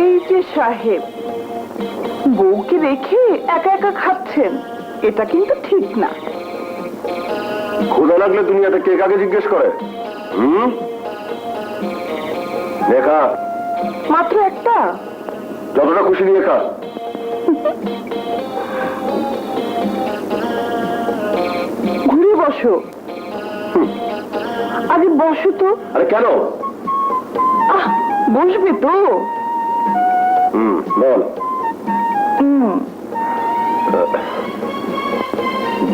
এই যে সাহেব বউকে রেখে একা একা খাচ্ছেন এটা কিন্তু ঠিক না। ক্ষুধা লাগলে দুনিয়াতে কে কাকে জিজ্ঞেস করে? হুম? দেখা মাত্র একটা? যতটা খুশি নিয়ে খা। ঘুরে বসো। আরে বসো তো। আরে কেন? বসবে তো। হুম বল।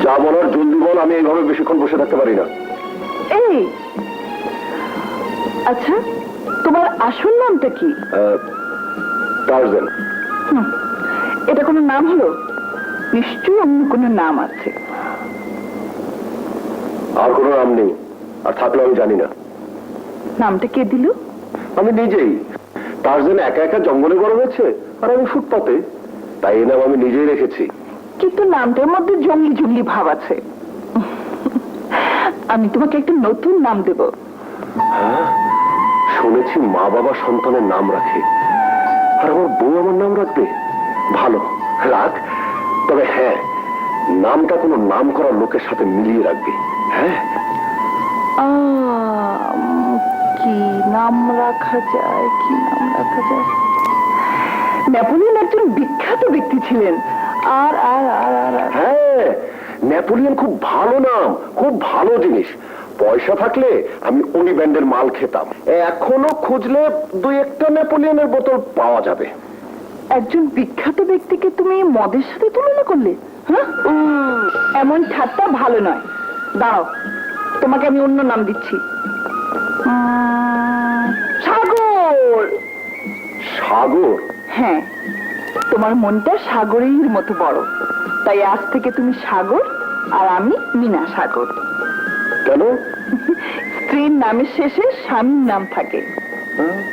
যা বলার জলদি বল আমি এইভাবে বেশিক্ষণ বসে থাকতে পারি না। এই। আচ্ছা তোমার আসল নামটা কি? টার্জেন এটা কোনো নাম হলো? নিশ্চয়ই অন্য কোনো নাম আছে। আর কোনো নাম নেই। আর থাকলে আমি জানি না। নামটা কে দিল? আমি নিজেই। টার্জেন একা একা জঙ্গলে বড় হয়েছে আর আমি ফুটপাতে। তাই এই নাম আমি নিজেই রেখেছি। কিন্তু নামটার মধ্যে জঙ্গলি জঙ্গলি ভাব আছে। আমি তোমাকে একটা নতুন নাম দেব। শুনেছি মা বাবা সন্তানের নাম রাখে। আর আমার বউ আমার নাম রাখবে? ভালো রাখ। তবে হ্যাঁ নামটা কোনো নাম করা লোকের সাথে মিলিয়ে রাখবে। হ্যাঁ? কি নাম রাখা যায় কি নাম রাখা যায়। নেপোলিয়ন একজন বিখ্যাত ব্যক্তি ছিলেন। আর আর আর আর হ্যাঁ নেপোলিয়ন খুব ভালো নাম খুব ভালো জিনিস। পয়সা থাকলে আমি ব্যান্ডের মাল খেতাম। এখনও খুঁজলে দুই একটা নেপোলিয়নের বোতল পাওয়া যাবে। একজন বিখ্যাত ব্যক্তিকে তুমি মদের সাথে তুলনা করলে হ্যাঁ? উম, এমন ঠাট্টা ভালো নয়। দাঁড়াও তোমাকে আমি অন্য নাম দিচ্ছি। সাগর! সাগর? হ্যাঁ তোমার মনটা সাগরের মতো বড়। তাই আজ থেকে তুমি সাগর আর আমি মিনা সাগর। কেন? স্ত্রীর নামের শেষে স্বামীর নাম থাকে।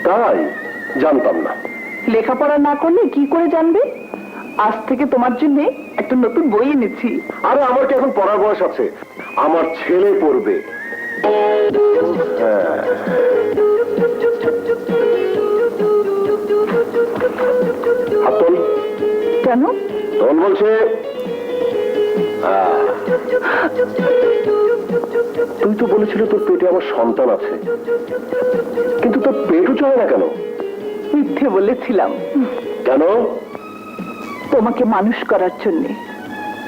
তাই? জানতাম না। লেখাপড়া না করলে কি করে জানবে? আজ থেকে তোমার জন্য একটা নতুন বই এনেছি। আরে আমার কি এখন পড়ার বয়স আছে? আমার ছেলে পড়বে। হ্যাঁ। কেন? তখন বলছে তুই তো বলেছিল তোর পেটে আমার সন্তান আছে। কিন্তু তোর পেটও চলে না কেন? মিথ্যে বলেছিলাম। কেন? তোমাকে মানুষ করার জন্যে।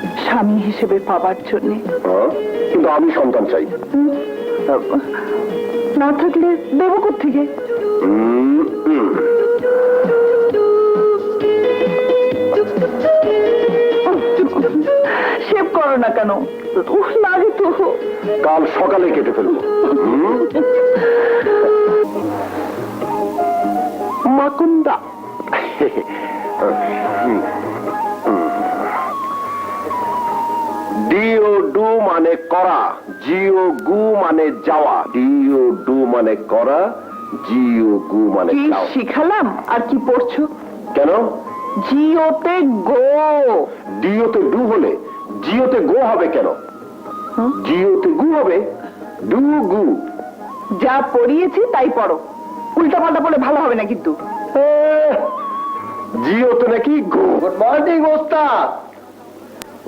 স্বামী হিসেবে পাবার জন্যে। হ্যাঁ? কিন্তু আমি সন্তান চাই। না থাকলে দেবো থেকে। সেভ করো না কেন? না তো। কাল সকালে কেটে ফেলব। ডিও ডু মানে করা জিও গু মানে যাওয়া। ডিও ডু মানে করা জিও গু মানে কি যাওয়া। শিখালাম? আর কি পড়ছো? কেন? জিওতে গো। ডিওতে ডু হলে জিওতে গো হবে কেন? জিওতে গু হবে ডু গু। যা পড়িয়েছি তাই পড়ো। উল্টা পাল্টা পড়লে ভালো হবে না কিন্তু। জিওতে নাকি গু। গুড মর্নিং ওস্তাদ।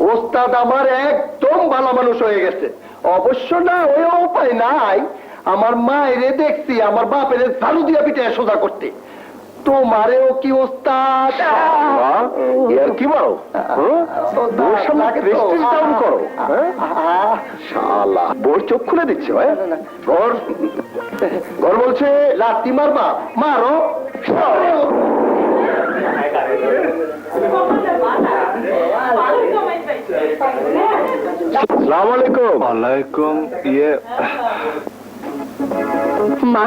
ওস্তাদ আমার একদম ভালো মানুষ হয়ে গেছে অবশ্য না ওই উপায় নাই আমার মায়েরে দেখছি আমার বাপের ঝাড়ু দিয়া পিঠে সোজা করতে তোমারেও কি ওস্তাদ এর কি মারো হ্যাঁ? ডাউন করো হ্যাঁ? শালা বোর চোখ খুলে দিচ্ছে হ্যাঁ ঘর ঘর বলছে লাত্তি মারবা মারো সালাম আলাইকুম ওয়ালাইকুম ইয়ে মা